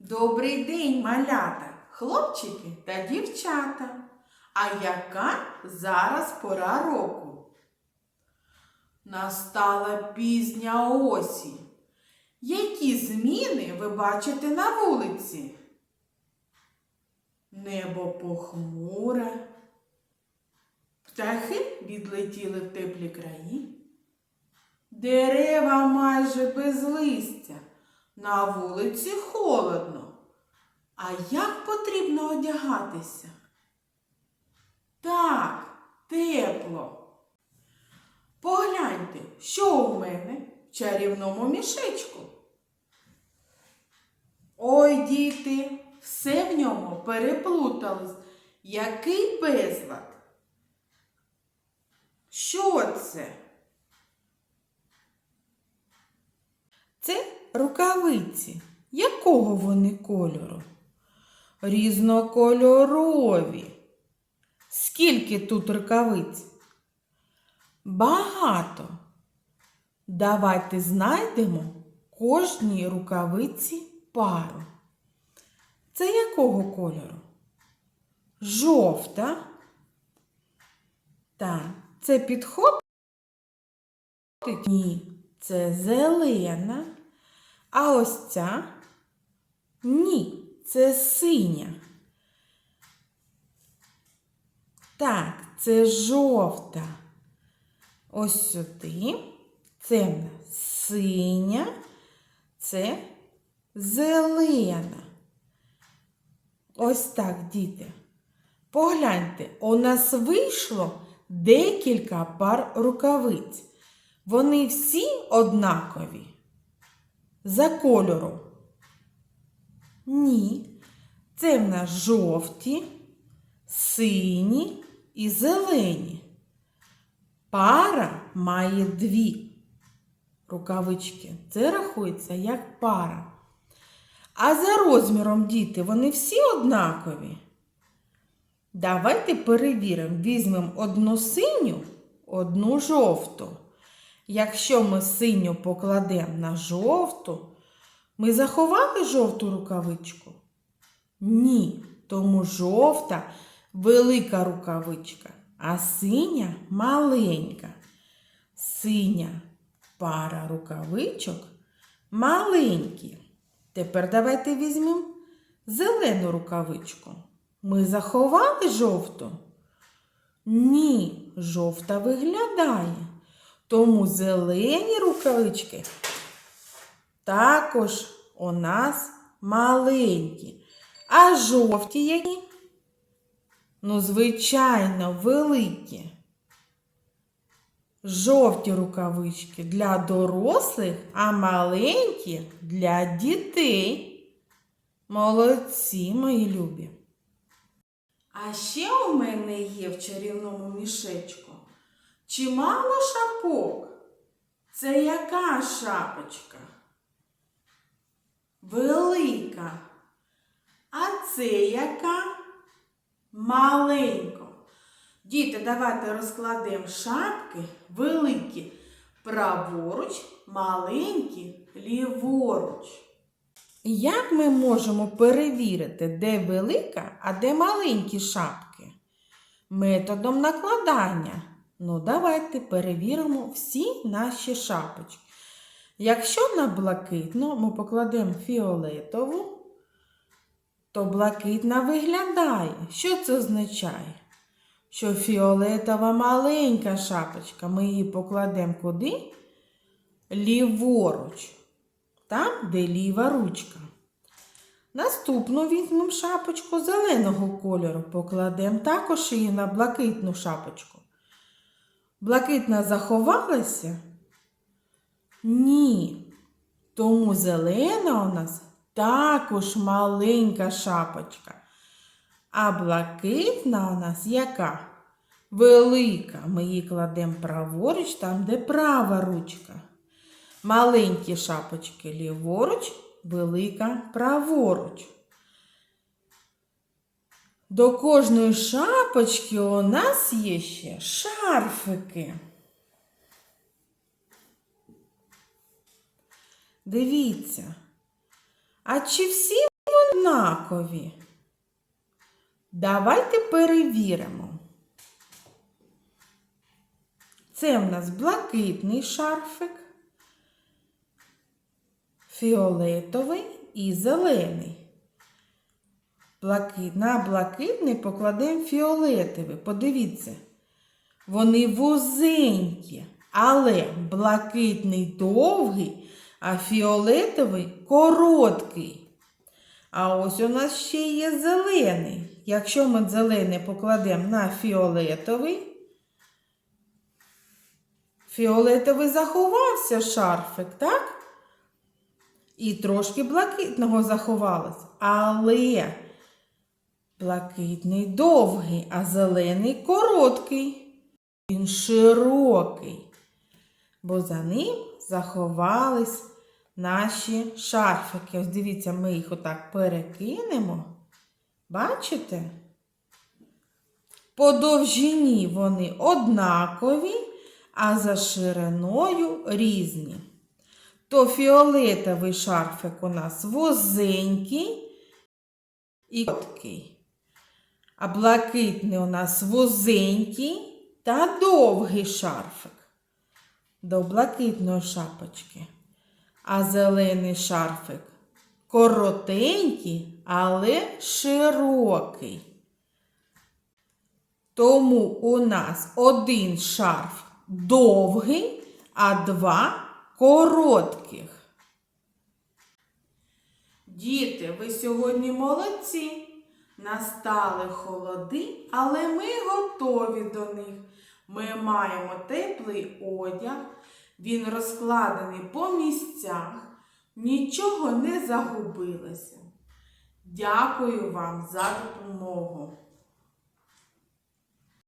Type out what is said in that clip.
Добрий день, малята, хлопчики та дівчата. А яка зараз пора року? Настала пізня осінь. Які зміни ви бачите на вулиці? Небо похмуре. Птахи відлетіли в теплі краї. Дерева майже без листя. На вулиці холодно. А як потрібно одягатися? Так, тепло. Погляньте, що у мене в чарівному мішечку. Ой, діти, все в ньому переплутались. Який безлад? Що це? Це рукавиці. Якого вони кольору? Різнокольорові. Скільки тут рукавиць? Багато. Давайте знайдемо кожній рукавиці пару. Це якого кольору? Жовта. Так, це підходить? Ні, це зелена. А ось ця? Ні, це синя. Так, це жовта. Ось сюди. Це синя, це зелена. Ось так, діти. Погляньте, у нас вийшло декілька пар рукавиць. Вони всі однакові. За кольором. Ні. Це в нас жовті, сині і зелені. Пара має дві рукавички. Це рахується як пара. А за розміром діти вони всі однакові. Давайте перевіримо, візьмемо одну синю, одну жовту. Якщо ми синю покладемо на жовту, ми заховали жовту рукавичку? Ні, тому жовта велика рукавичка, а синя маленька. Синя пара рукавичок маленькі. Тепер давайте візьмемо зелену рукавичку. Ми заховали жовту? Ні, жовта виглядає. Тому зелені рукавички також у нас маленькі. А жовті які? Ну, звичайно, великі. Жовті рукавички для дорослих, а маленькі для дітей. Молодці, мої любі. А ще у мене є в чарівному мішечку чимало шапок. Це яка шапочка? Велика. А це яка? Маленька. Діти, давайте розкладемо шапки великі праворуч, маленькі ліворуч. Як ми можемо перевірити, де велика, а де маленькі шапки? Методом накладання. Ну, давайте перевіримо всі наші шапочки. Якщо на блакитну ми покладемо фіолетову, то блакитна виглядає. Що це означає? Що фіолетова маленька шапочка. Ми її покладемо куди? Ліворуч. Там, де ліва ручка. Наступну візьмемо шапочку зеленого кольору, покладемо також її на блакитну шапочку. Блакитна заховалася? Ні. Тому зелена у нас також маленька шапочка. А блакитна у нас яка? Велика. Ми її кладемо праворуч, там, де права ручка. Маленькі шапочки ліворуч, велика праворуч. До кожної шапочки у нас є ще шарфики. Дивіться. А чи всі однакові? Давайте перевіримо. Це в нас блакитний шарфик, фіолетовий і зелений. На блакитний покладемо фіолетовий. Подивіться, вони вузенькі, але блакитний довгий, а фіолетовий короткий. А ось у нас ще є зелений. Якщо ми зелений покладемо на фіолетовий, фіолетовий заховався шарфик, так? І трошки блакитного заховалось. Але блакитний довгий, а зелений короткий. Він широкий, бо за ним заховались наші шарфики. Ось дивіться, ми їх отак перекинемо. Бачите? По довжині вони однакові, а за шириною різні. То фіолетовий шарфик у нас вузенький і короткий. А блакитний у нас вузенький та довгий шарфик до блакитної шапочки. А зелений шарфик коротенький, але широкий. Тому у нас один шарф довгий, а два коротких. Діти, ви сьогодні молодці. Настали холоди, але ми готові до них. Ми маємо теплий одяг, він розкладений по місцях, нічого не загубилося. Дякую вам за допомогу.